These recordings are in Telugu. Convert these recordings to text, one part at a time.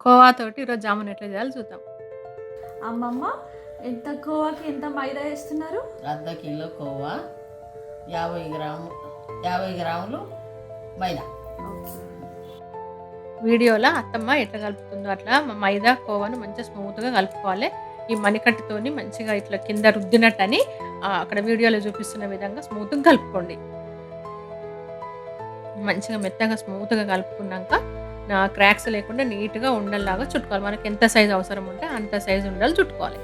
కోవాతోటి ఈరోజు జామున్ ఎట్లా చేయాలో చూద్దాం. అమ్మమ్మ ఎంత కోవాకి ఎంత మైదా వేస్తున్నారు? అర్ధ కిలో కోవా యాభై గ్రాము యాభై గ్రాములు మైదా. వీడియోలో అత్తమ్మ ఎట్లా కలుపుతుందో అట్లా మైదా కోవాను మంచిగా స్మూత్గా కలుపుకోవాలి. ఈ మణికట్టుతోని మంచిగా ఇట్లా కింద రుద్దినట్టు అని ఆ, అక్కడ వీడియోలో చూపిస్తున్న విధంగా స్మూత్గా కలుపుకోండి. మంచిగా మెత్తగా స్మూత్గా కలుపుకున్నాక క్రాక్స్ లేకుండా నీట్గా ఉండల్లాగా చుట్టుకోవాలి. మనకి ఎంత సైజు అవసరం ఉంటే అంత సైజు ఉండాలి చుట్టుకోవాలి.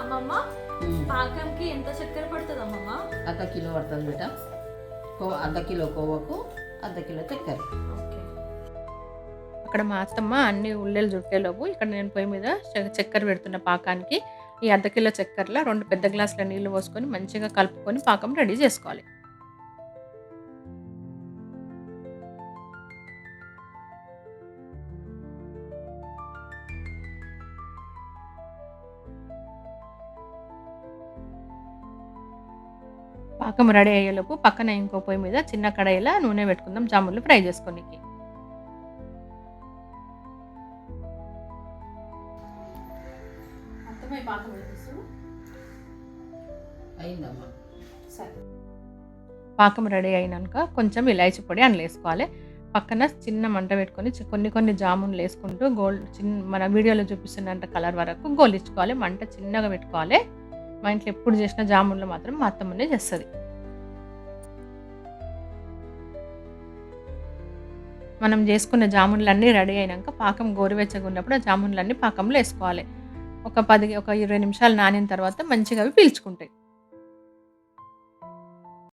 అమ్మమ్మ పాకంకి ఎంత చక్కెర పడుతుంది అమ్మమ్మ అర్ధ కిలో పడుతుంది బిడ్డ కో అర్ధ కిలో కోవకు అర్ధ కిలో చక్కెర. ఓకే. అక్కడ మా అత్తమ్మ అన్ని ఉల్లెలు చుట్టేలోపు ఇక్కడ నేను పొయ్యి మీద చ- చక్కెర పెడుతున్న పాకానికి ఈ అర్ధ కిలో చక్కెరలో రెండు పెద్ద గ్లాసుల నీళ్ళు పోసుకొని మంచిగా కలుపుకొని పాకం రెడీ చేసుకోవాలి. పాకం రెడీ అయ్యేలోపు పక్కన ఇంకో పొయ్యి మీద చిన్న కడాయిలో నూనె పెట్టుకుందాం. జామున్లు ఫ్రై చేసుకోనికి. పాకం రెడీ అయినాక కొంచెం ఇలాచి పొడి అందులో వేసుకోవాలి. పక్కన చిన్న మంట పెట్టుకొని కొన్ని కొన్ని జామున్లు వేసుకుంటూ గోల్డ్ చిన్న మన వీడియోలో చూపిస్తున్నంత కలర్ వరకు గోలించుకోవాలి మంట చిన్నగా పెట్టుకోవాలి. మా ఇంట్లో ఎప్పుడు చేసిన జామున్లు మాత్రం మా అత్తమ్మనే చేస్తుంది. మనం చేసుకున్న జామున్లన్నీ రెడీ అయినాక పాకం గోరువెచ్చగా ఉన్నప్పుడు ఆ జామున్లన్నీ పాకంలో వేసుకోవాలి. ఒక పది ఒక ఇరవై నిమిషాలు నానిన తర్వాత మంచిగా అవి పీల్చుకుంటాయి.